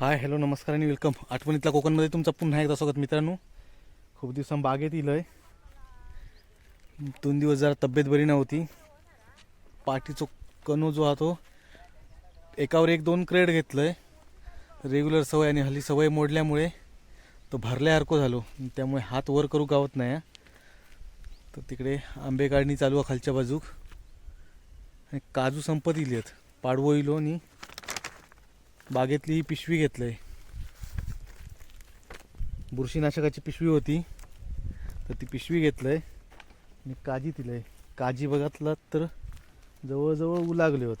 Hi hello नमस्कार आणि welcome. आठवणीतल्या कोकणमध्ये तुमचं पुन्हा एकदा स्वागत मित्रांनो. खूप दिवसां बागेत येईल आहे दोन दिवस जरा तब्येत बरी नव्हती. पाठीचो कणो जो हा तो एकावर एक दोन क्रेड घेतलं आहे रेग्युलर सवय आणि हल्ली सवय मोडल्यामुळे तो भरल्यासारखं झालो. त्यामुळे हात वर करू गावत नाही. तर तिकडे आंबे काढणी चालू आहे खालच्या बाजूक. आणि काजू संपत इली आहेत पाडवो इलो आणि बागेतली ही पिशवी आहे बुरशीनाशकाची पिशवी होती. तर ती पिशवी घेतलं आहे आणि काजी दिलंय. काजी बघितलात तर जवळजवळ ऊ लागले होत.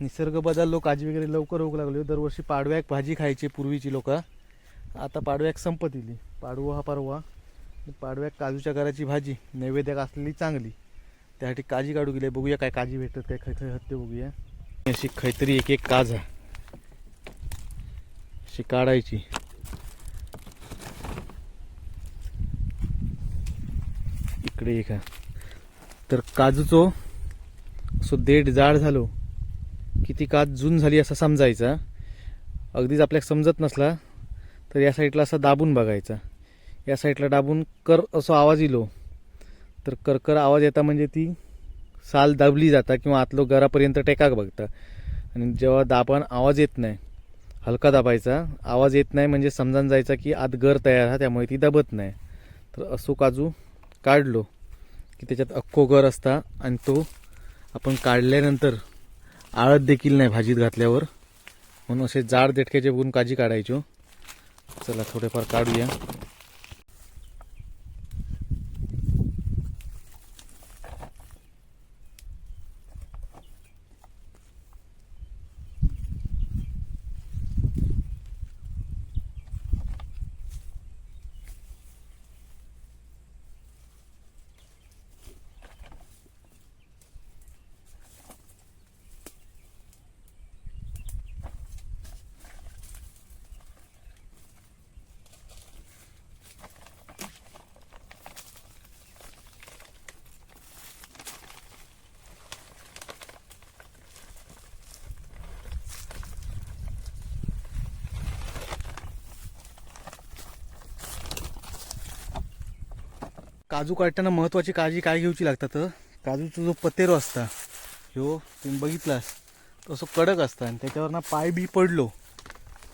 निसर्ग बदललो काजी वगैरे लवकर होऊ लागले. दरवर्षी पाडव्याक भाजी खायची पूर्वीची लोक. आता पाडव्याक संपत इली पाडवा हा परवा पाडव्याक काजूच्या घराची भाजी. नैवेद्याक असलेली चांगली. त्यासाठी काजी काढू गेले. बघूया काय काजी भेटत काय खय खय हत्ते बघूया. अशी काहीतरी एक एक काज अशी काढायची. इकडे एक तर काजूचो असो देठ जाड झालो की ती काज जून झाली असं समजायचा. अगदीच आपल्याला समजत नसला तर या साईडला असा दाबून बघायचा. या साईडला दाबून कर असो आवाज इलो तर करकर आवाज येता म्हणजे ती साल दाबली जाता किंवा आतलो घरापर्यंत टेकाक बघता. आणि जेव्हा दाबान आवाज येत नाही हलका दाबायचा आवाज येत नाही म्हणजे समजान जायचा की आत घर तयार हा त्यामुळे ती दाबत नाही. तर असो काजू काढलो की त्याच्यात अख्खो घर असता आणि तो आपण काढल्यानंतर आळत देखील नाही भाजीत घातल्यावर. म्हणून असे जाड देटक्याचे बघून काजी काढायचो. चला थोडेफार काढूया. काजू काढताना महत्वाची काळजी काय घेऊची लागतात? काजूचा जो पतेरो असता ह्यो तुम्ही बघितलास तो असं कडक असता आणि त्याच्यावर ना पाय बी पडलो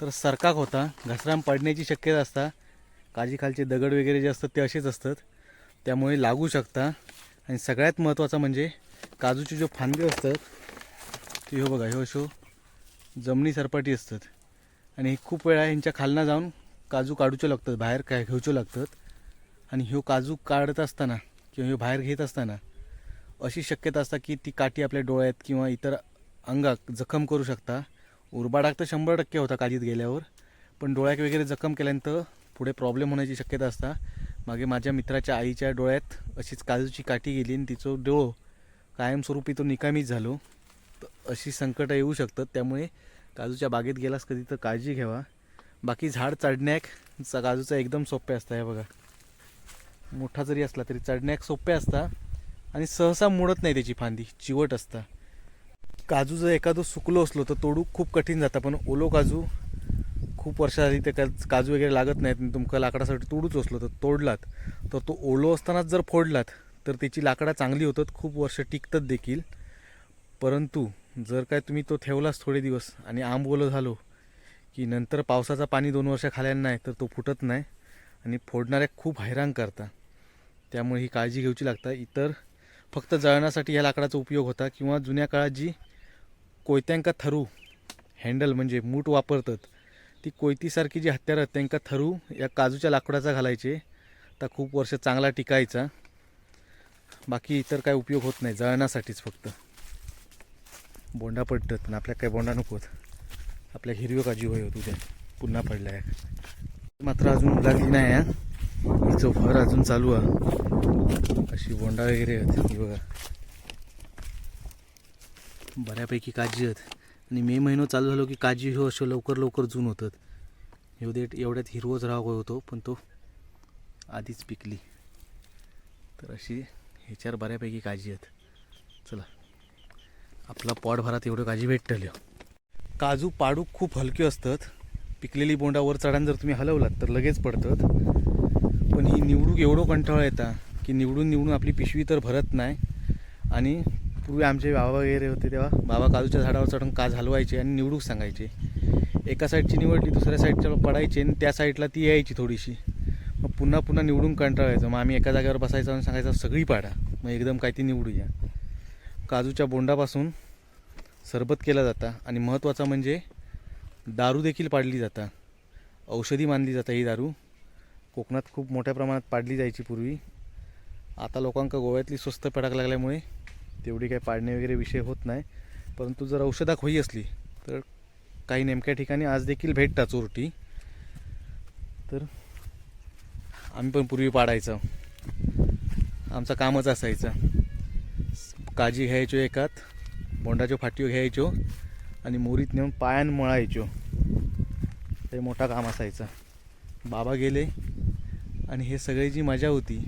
तर सरकाक होता घसराम पडण्याची शक्यता असता. काजीखालचे दगड वगैरे जे असतात ते असेच असतात. त्यामुळे लागू शकता. आणि सगळ्यात महत्त्वाचं म्हणजे काजूचे जो फांदे असतात ते ह्यो बघा ह्यो अशो जमिनी सरपाटी असतात. आणि खूप वेळा ह्यांच्या खालना जाऊन काजू काढूचे लागतात बाहेर काय घेऊचे लागतात. आणि ह्यो काजू काढत असताना किंवा ह्यो बाहेर घेत असताना अशी शक्यता असता की ती काठी आपल्या डोळ्यात किंवा इतर अंगाक जखम करू शकता. उरबाडाक तर शंभर टक्के होता काजीत गेल्यावर पण डोळ्याक वगैरे जखम केल्यानंतर पुढे प्रॉब्लेम होण्याची शक्यता असता. मागे माझ्या मित्राच्या आईच्या डोळ्यात अशीच काजूची काठी गेली आणि तिचो डोळो कायमस्वरूपी तो निकामीच झालो. तर अशी संकटं येऊ शकतात त्यामुळे काजूच्या बागेत गेलास कधी तर काळजी घ्यावा. बाकी झाड चढण्याक चा- काजूचा एकदम सोपे असतं हे बघा. मोठा जरी असला तरी चढण्याक सोप्या असता आणि सहसा मोडत नाही त्याची फांदी चिवट असता. काजू जर एखादं सुकलो असलो तर तोडू खूप कठीण जातं पण ओलो काजू खूप वर्ष झाली ते काजू वगैरे लागत नाहीत आणि तुमका लाकडासाठी तोडूच असलो तर तोडलात. तर तो ओलो असतानाच जर फोडलात तर त्याची लाकडा चांगली होतात खूप वर्ष टिकतात देखील. परंतु जर काय तुम्ही तो ठेवलास थोडे दिवस आणि आंब ओलं झालो की नंतर पावसाचा पाणी दोन वर्ष खाल्यानं नाही तर तो फुटत नाही आणि फोडणाऱ्या खूप हैराण करता. त्यामुळे ही काळजी घ्यायची लागता. इतर फक्त जळण्यासाठी ह्या लाकडाचा उपयोग होता किंवा जुन्या काळात जी कोयत्यांका थरू हँडल म्हणजे मूठ वापरतात ती कोयतीसारखी जी हत्यारं आहेत त्यांका थरू या काजूच्या लाकडाचा घालायचे. तर खूप वर्ष चांगला टिकायचा. बाकी इतर काय उपयोग होत नाही जळण्यासाठीच फक्त. बोंडा पडतात ना आपल्या काय बोंडा नकोत आपल्या हिरव्या काजी होय होत उद्या पुन्हा पडल्या. मात्र अजून लागली नाही आहे हिचं भर अजून चालू आहे. अशी बोंडा वगैरे आहेत. बघा. बऱ्यापैकी काजी आहेत. आणि मे महिनो चालू झालो की काजी हो अशो लवकर लवकर जून होतात. एवढे एवढ्यात हिरवोच राहा होतो पण तो आधीच पिकली. तर अशी ह्याच्यावर बऱ्यापैकी काजी आहेत. चला. आपला पॉट भरात एवढं काजी भेटतली काजू पाडू खूप हलके असतात. पिकलेली बोंडावर चढान जर तुम्ही हलवलात तर लगेच पडतात. आणि निवडूक एवढं कंटाळा येता की निवडून निवडून आपली पिशवी तर भरत नाही. आणि पूर्वी आमचे बाबा वगैरे होते तेव्हा बाबा काजूच्या झाडावर चढून काज हलवायचे आणि निवडूक सांगायचे. एका साईडची निवडली दुसऱ्या साईडच्या पडायची आणि त्या साईडला ती यायची थोडीशी. मग पुन्हा पुन्हा निवडून कंटाळायचं मग आम्ही एका जागेवर बसायचं आणि सांगायचं सगळी पाडा. मग एकदम काय ती निवडूया. काजूच्या बोंडापासून सरबत केला जाता आणि महत्त्वाचा म्हणजे दारू देखील पाडली जाता. औषधी मानली जाता ही दारू. कोकणात खूप मोठ्या प्रमाणात पाडली जायची पूर्वी. आता लोकांका गोव्यातली स्वस्त पडाक लागल्यामुळे तेवढी काही पाडणे वगैरे विषय होत नाही. परंतु जर औषधाक होई असली तर काही नेमक्या ठिकाणी आज देखील भेटतात चोरटी तर आम्ही पण पूर्वी पाडायचं. आमचं कामच असायचं. काजी घ्यायचो एकात बोंडाच्यो फाटीवर घ्यायचो आणि मोरीत नेऊन पायान मळायचो. हे मोठा काम असायचं. बाबा गेले आणि हे सगळी जी मजा होती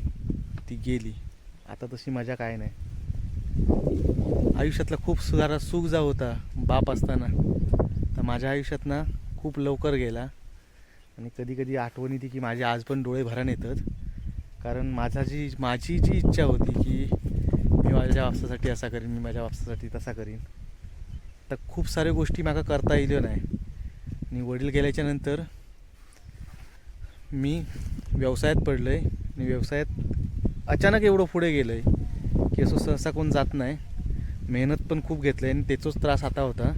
ती गेली. आता तशी मजा काय नाही. आयुष्यातला खूप सुधारा सुख जा होता बाप असताना. तर माझ्या आयुष्यात ना खूप लवकर गेला. आणि कधी कधी आठवण येते की माझे आज पण डोळे भरान येतात. कारण माझा जी माझी जी इच्छा होती की मी माझ्या वापसासाठी असा करीन मी माझ्या वापसासाठी तसा करीन. तर खूप साऱ्या गोष्टी माका करता येईल नाही. आणि वडील गेल्याच्यानंतर मी व्यवसायात पडलो आहे आणि व्यवसायात अचानक एवढं पुढे गेलं आहे की असं सहसा कोण जात नाही. मेहनत पण खूप घेतलं आहे आणि त्याचाच त्रास आता होता.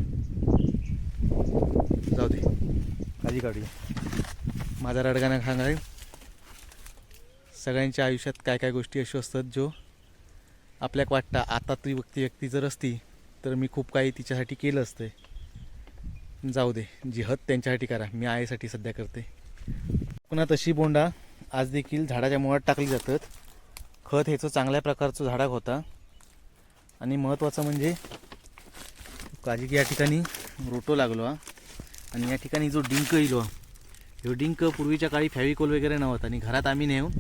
जाऊ दे. काळजी काढली माझा रडगाणा सांगाय सगळ्यांच्या आयुष्यात काय काय गोष्टी अशा असतात जो आपल्याक वाटतं आता ती व्यक्ती व्यक्ती जर असती तर मी खूप काही तिच्यासाठी केलं असतं जाऊ दे. जी हत त्यांच्यासाठी करा. मी आईसाठी सध्या करते पुन्हा तशी बोंडा आज देखील झाडाच्या मुळात टाकली जातात. खत ह्याचं चांगल्या प्रकारचं झाडाक होता. आणि महत्त्वाचं म्हणजे काजी की या ठिकाणी रोटो लागलो हा. आणि या ठिकाणी जो डिंक येलो ह्यो डिंक पूर्वीच्या काळी फॅविकोल वगैरे नव्हता. आणि घरात आम्ही नेऊन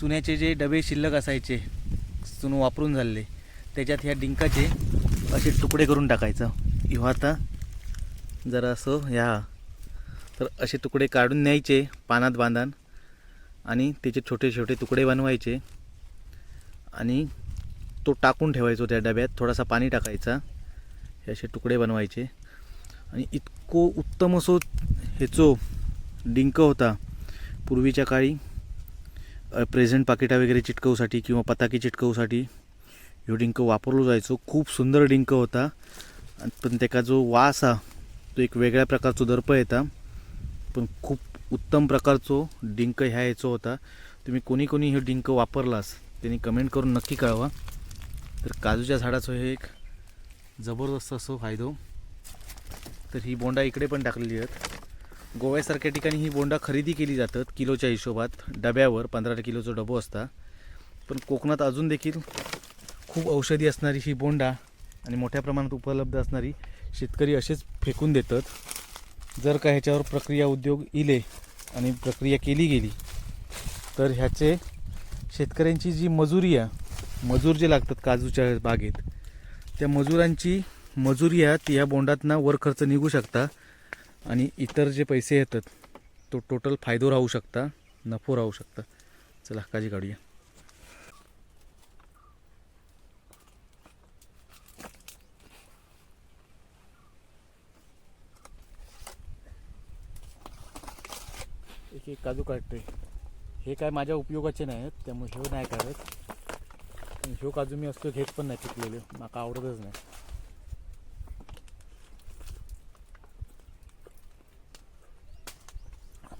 चुन्याचे जे डबे शिल्लक असायचे चुनं वापरून झालेले त्याच्यात ह्या डिंकाचे असे तुकडे करून टाकायचं. ह्यो आता जरा असं ह्या तर असे तुकडे काढून न्यायचे पानात बांधान आणि त्याचे छोटे छोटे तुकडे बनवायचे. आणि तो टाकून ठेवायचो त्या डब्यात थोडासा पाणी टाकायचा. हे असे तुकडे बनवायचे. आणि इतको उत्तम असो ह्याचो डिंक होता पूर्वीच्या काळी प्रेझेंट पाकिटा वगैरे चिटकवूसाठी किंवा पताकी चिटकवूसाठी ह्यो डिंक वापरलो जायचो. खूप सुंदर डिंक होता. आणि पण त्याचा जो वास हा तो एक वेगळ्या प्रकारचो दर्प येता. पण खूप उत्तम प्रकारचो डिंक ह्या याचो होता. तुम्ही कोणी कोणी हे डिंक वापरलास त्यांनी कमेंट करून नक्की कळवा. तर काजूच्या झाडाचं हे एक जबरदस्त असो फायदो. तर ही बोंडा इकडे पण टाकलेली आहेत. गोव्यासारख्या ठिकाणी ही बोंडा खरेदी केली जातात किलोच्या हिशोबात. डब्यावर पंधरा किलोचं डबो असता पण कोकणात अजून देखील खूप औषधी असणारी ही बोंडा आणि मोठ्या प्रमाणात उपलब्ध असणारी शेतकरी असेच फेकून देतात. जर का ह्याच्यावर प्रक्रिया उद्योग इले आणि प्रक्रिया केली गेली तर ह्याचे शेतकऱ्यांची जी मजुरी आहे मजूर जे लागतात काजूच्या बागेत त्या मजुरांची मजुरी आहे ती या बोंडातनं वर खर्च निघू शकता आणि इतर जे पैसे येतात तो टोटल फायदो राहू शकता नफो राहू शकता. चला काळजी काढूया. काजू काढतोय. हे काय माझ्या उपयोगाचे नाही आहेत त्यामुळे ह्यो नाही काढत. ह्यो काजू मी असतो घेत पण नाही पिकलेले. माका आवडतच नाही.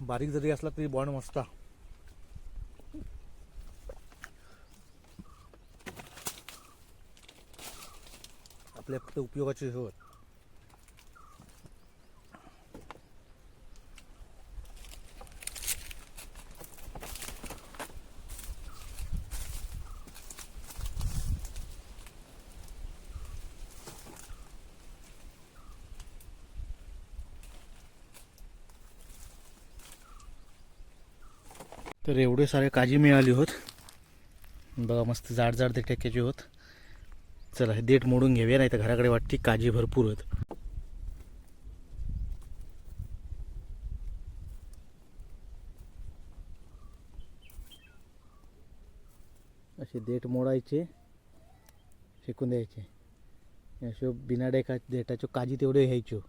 बारीक जरी असला तरी बॉन्ड मस्त. आपल्या फक्त उपयोगाचे हे होत. तर एवढे सारे काजी मिळाली होत. बघा मस्त जाड जाड ते टेक्याची होत. चला हे देठ मोडून घेऊया नाही तर घराकडे वाटते काजी भरपूर होत. असे देठ मोडायचे फेकून द्यायचे. अशो बिना डेका देठाच्यो काजी तेवढे घ्यायचो हो.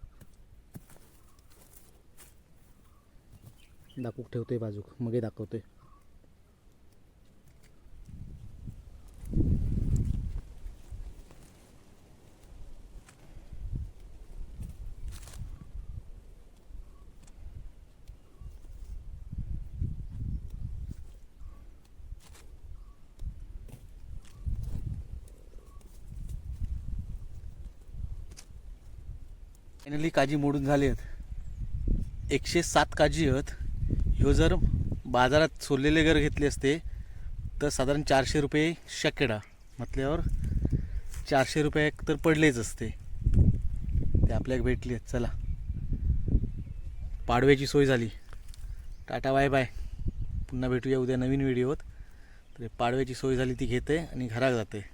दाखवू ठेवतोय बाजूक. मगे दाखवतोय. फायनली काजी मोडून झाले आहेत एकशे सात काजी आहेत. ह्यो जर बाजारात सोललेले घर घेतले असते तर साधारण चारशे रुपये शकेडा म्हटल्यावर चारशे रुपये तर पडलेच असते. ते आपल्याला भेटली आहेत चला. पाडव्याची सोय झाली. Tata bye bye. पुन्हा भेटूया उद्या नवीन व्हिडिओत. तर पाडव्याची सोय झाली ती घेते आणि घरात जाते.